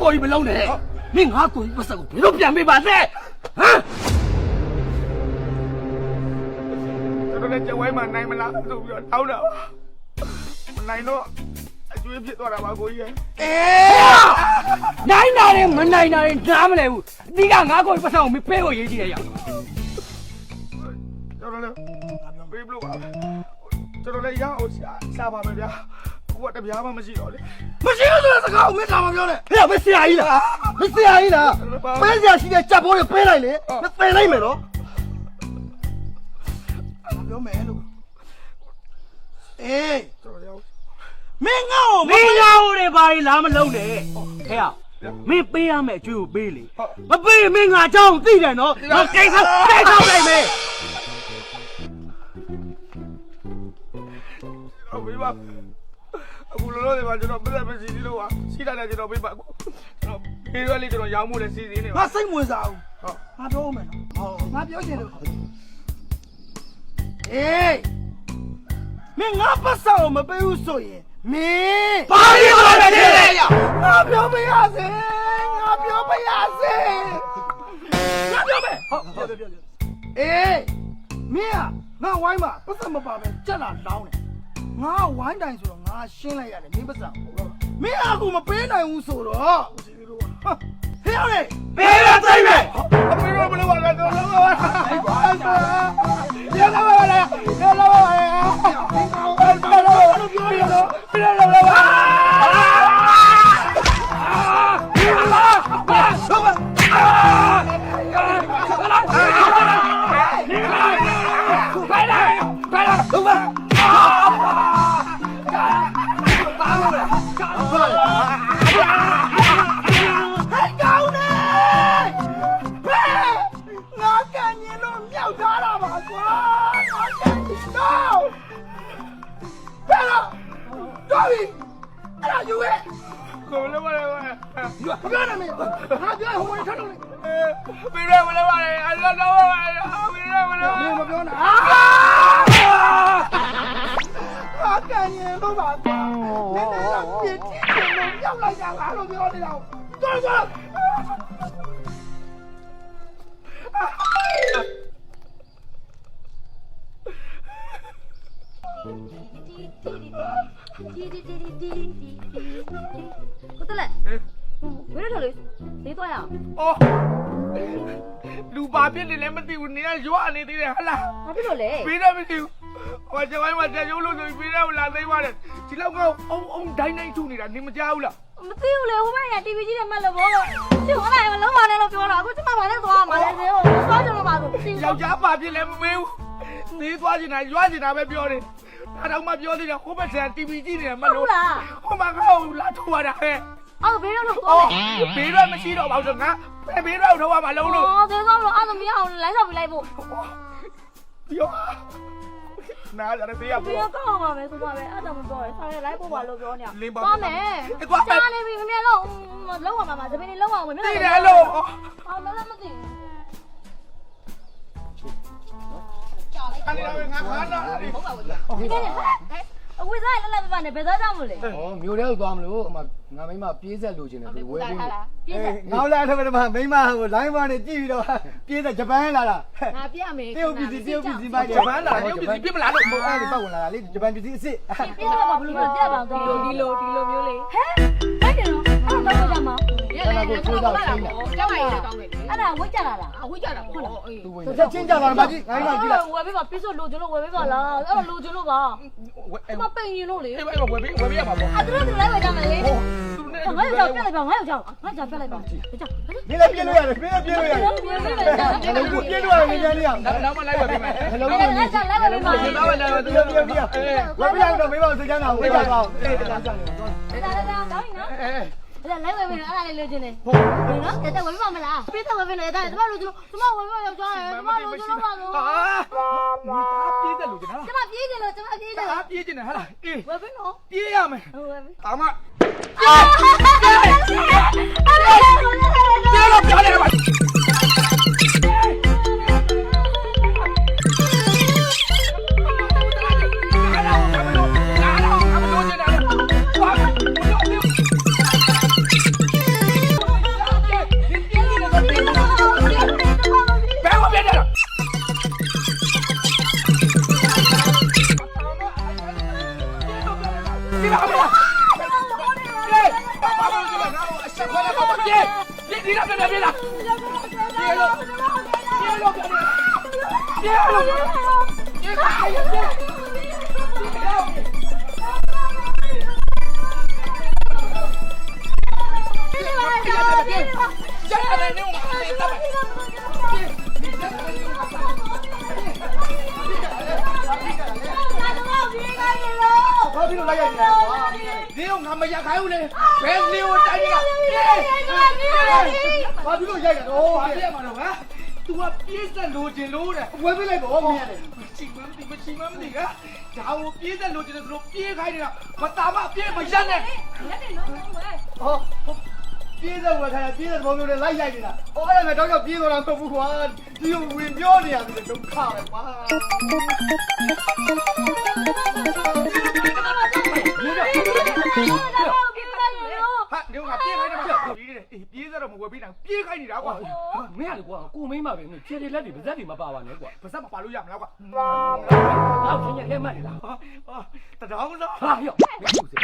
ကိုကြီးမလုံးနဲ့မင်းငါကိုကြီးပတ်စံကိုဘယ်လိုပြန်ပေးပါလဲဟမ်ကျွန်တော်လည်းကြက်ဝိုင်းမှာနိုင်မလားဆိုပြီးတော့တောင်းတာပါမနိုင်တော့အကျွေးဖြစ်သွားတာပါကိုကြီးရဲ့အေးနိုင်တာနဲ့မနိုင်တာနဲ့နားမလဲဘူးအတိကငါကိုကြီးပတ်စံကိုမင်းပေးဖို့ရေးကြည့်ရအောင်ကျွန်တော်လည်းပေးလို့ပါကျွန်တော်လည်းရအောင်ရှာပါမယ်ဗျာ ကိုကတပြားမှမရှိတော့လေမရှိဘူးဆိုတဲ့စကားကိုမင်းသာမပြောနဲ့ဟဲ့မဆရာကြီးလားမဆရာကြီးလားပေးစရာရှိတဲ့ကြက်ပိုးတွေပေးလိုက်လေမပယ်လိုက်မယ်နော်ပြောမယ်လို့အေးကျွန်တော်ရောက်မင်းငါ့ကိုမင်းငါ့ကိုတွေဘာတွေလားမလုံးနဲ့ဟဲ့မင်းပေးရမယ်အကျွေးကိုပေးလေမပေးရင်မင်းငါအကြောင်းသိတယ်နော်ငါကိစ္စကိစ္စလိုက်မယ်ဟုတ်ပြီပါ အခုလောလောဆယ်မှာကျွန်တော်ပြဿနာမရှိသေးလို့ပါရှိတာလည်းကျွန်တော်ပေးပါအခုကျွန်တော်ပေးရလေးကျွန်တော်ရောင်းမှုလည်းစီစဉ်နေငါပါစိတ်ဝင်စားဘူးဟုတ်ငါပြောမယ်နော်ငါပြောချင်လို့အေးမင်းငါပတ်စောမပေးဘူးဆိုရင်မင်းဘာလို့မလဲတဲ့ငါပြောမရစေငါပြောမရစေငါပြောမယ်ဟုတ်ပြောပြောပြောအေးမင်းကငါဝိုင်းမှာပတ်စံမပါပဲကြက်လာလောင်းတယ် ငါဝိုင်းတိုင်ဆိုတော့ငါရှင်းလိုက်ရတယ်မင်းပတ်စံမင်းအခုမပေးနိုင်ဘူးဆိုတော့ဟေးရတယ်ပေးရသိမ့်မယ်အမေတို့ဘယ်လိုပါလဲကျွန်တော်လောပါ ပြီအဲ့ဒါယူရဲ့ကိုလည်းပါလေပါယူပြောနေမယ်ငါပြောဟိုဝင်ထွက်လို့လေပေးရမလဲပါလေအလောလောပါလေပေးရမလဲမင်းမပြောနဲ့အာငါကန်ရင်လို့ပါကွာနည်းနည်းတော့ပြစ်ကြည့်တယ်လို့မြောက်လိုက်တာငါလို့ပြောနေတာတော်တော် ကိုတလက်ဝေးရထော်လေးလေးသွားရအောင်အော်လူပါပြစ်နေလည်းမသိဘူးနေရရွာနေသေးတယ်ဟလားဘာဖြစ်လို့လဲပေးရမသိဘူးဟိုကျဝိုင်းမှာတက်ရုံးလို့ဆိုပြီးပေးရမလားသိပါတယ်ဒီလောက်ကအုံအုံဒိုင်းဒိုင်းထုနေတာနေမကြောက်ဘူးလားမသိဘူးလေဟိုဘက်က TV ကြီးနဲ့မှတ်လို့ဘောလို့ရှင်ဟိုလိုက်မလုံးပါနဲ့လို့ပြောတာအခုကျမမနဲ့သွားမှာလေစေဟိုသွားကြလို့ပါဆိုသိယောက်ျားပါပြစ်လည်းမမေးဘူးနေသွားချင်တာရွာချင်တာပဲပြောတယ် ဒါတော့မှပြောသေးတယ်ဟိုဘက်ဆန် TV ကြည့်နေတယ်မလို့ဟိုမှာကောလာထိုးရတာဟဲ့အော်ဘေးတော့လို့သွားအော်တယ်ဘေးတော့မရှိတော့ပါဘူးငါဘေးတော့တော့မလုံးလို့အော်သေသွားလို့အဲ့ဒါမရအောင်လိုင်းဆောက်ပြလိုက်ဖို့ပြောနားကြတယ်တရားဒီပေါ်ကောက်ပါမယ်ဆိုပါပဲအဲ့ဒါမပြောရဲဆောင်းရလိုက်ဖို့ပါလို့ပြောနေလင်းပါသွားမယ်ကြားနေပြီမင်းလုံးလုံးဝမှာမှာသပင်းလေးလုံးဝဝင်သိတယ်လို့ အော်မလည်းမသိဘူး အဲ့ဒီငါခါနာတယ်ဒီကနေ့အဝိဇ္ဇာလည်းလည်းပြပါနဲ့ဘယ်သွားကြမလို့လဲ။ဩမျိုးထဲကိုသွားမလို့အမငါမိမပြေးဆက်လိုချင်တယ်သူဝယ်ပေးမယ်ပြည့်စက်။နောက်လာထမထမမိမဟို line မှာနေကြည့်ပြီးတော့ပြေးဆက်ဂျပန်လာတာငါပြမယ်။တရုတ်ပြည်စီတရုတ်ပြည်စီပါဂျပန်လာရုပ်ပစ္စည်းပြစ်မလားလို့ဟိုအဲ့ဒီပတ်ဝင်လာတာလေဂျပန်ပြည်စီအစ်စ်ပြည့်စက်ကဘလို့ပြပါတော့ဒီလိုဒီလိုမျိုးလေးဟဲ့အဲ့တယ်နော်အဲ့တော့တော့ကြမှာ အဲ့ဒါကိုချိုးတော့ချင်းတယ်ကျောင်းရည်လည်းကောင်းတယ်လေအဲ့ဒါဝိတ်ကြတာလားအဝိကြတာပေါ့အေးသူဝင်တယ်ချင်းကြတာမကြီးငါမိမကြည့်လိုက်ဝယ်ပေးပါပြည့်စက်လိုချင်လို့ဝယ်ပေးပါလားအဲ့တော့လိုချင်လို့ပါအဲ့မပိန်ရင်လို့လေအဲ့ဝယ်ပေးဝယ်ပေးရမှာပေါ့အဲ့တို့တို့လည်းဝယ်ကြမယ်လေသူနဲ့ငါ့ကြောက်ပြလိုက်ပါငါ့ကြောက်ငါ့ကြောက်ပြလိုက်ပါကြောက်မင်းလည်းပြေးလို့ရတယ်မင်းလည်းပြေးလို့ရတယ်ပြေးပြေးပြေးကြောက်။အဲ့လိုပြေးလို့ရတယ်မင်းလည်းရအောင်နောက်မှလိုက်ဝယ်ပေးမယ်။ဘယ်လိုအဲ့လဲဒါကြောက်လိုက်ဝယ်ပေးပါဒီတော့လည်း။ပြေးပြေးပြေး။ဝယ်ပြလိုက်တော့မိမစိတ်ချမ်းသာဝယ်ပါအောင်။အေးတရားဆောင်နေတော့ဒါဒါဒါကောင်းနော် အဲအဲ့ဒါလိုက်ဝယ်ပေးနော်အဲ့ဒါလေးလိုချင်တယ်ဟုတ်နော်တက်ဝယ်ပေးပါမလားပြေးတက်ဝယ်ပေးလို့အဲ့ဒါကျမလိုချင်လို့ကျမဝယ်ပေးရောက်ကြတယ်ကျမလိုချင်လို့ပါလို့ဟာဒီတာပြေးတယ်လို့ကျွန်တော်ကျမပြေးတယ်လို့ကျမပြေးတယ်ဟာပြေးကျင်တယ်ဟာလားအေးဝယ်ပေးနော်ပြေးရမယ်ဟုတ်ဝယ်ပေးဒါမှအာပြ Jangan ada yang mau လို့ပြေးလို့ပြေးလို့ပြေးပြေးဆက်ရတယ်နေဦးမှာတက်ပါဘာဖြစ်လို့လိုက်ရနေလဲကွာနေဦးငါမရခိုင်းဘူးလေဘယ်နေဦးတိုင်းကပြေးဘာဖြစ်လို့ရိုက်ရတော့ဘာပြမှာတော့ဟမ် तू ကပြေးသက်လိုချင်လို့တဲ့ဝယ်ပေးလိုက်တော့မင်းရတယ်ချီမမဒီမချီမမဒီကဒါကိုပြေးသက်လိုချင်တယ်ဆိုလို့ပြေးခိုင်းနေတာမတာမပြေးမရက်နဲ့ဟောပြေးတဲ့ဝယ်ခိုင်းပြေးတဲ့ဘောမျိုးနဲ့လိုက်ရိုက်နေတာဟောအဲ့ဒါတော့တော့ပြေးတော့တာမဟုတ်ဘူးကွာဒီကိုဝင်ပြောနေရတယ်ဒုက္ခပဲကွာ ပြေးခိုင်းတယ်မပြေးတယ်အေးပြေးသက်တော့မဝယ်ပေးနိုင်ပြေးခိုင်းနေတာကွာမင်းကလေကွာကိုမိမ့်ပါပဲမင်းခြေတွေလက်တွေပါဇက်တွေမပါပါနဲ့ကွာပါစက်မပါလို့ရမလားကွာနောက်ချင်းရက်ခဲမှတ်နေတာဟာတတောင်းတော့ဟာရောမင်းသူစေ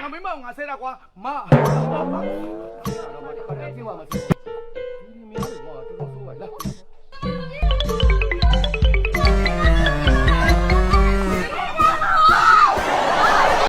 ငါမိမငါဆဲတာကွာမတော့မတခါတည်းကျင်းပါမသိဒီမင်းကွာတော်တော်ဆိုးပါလား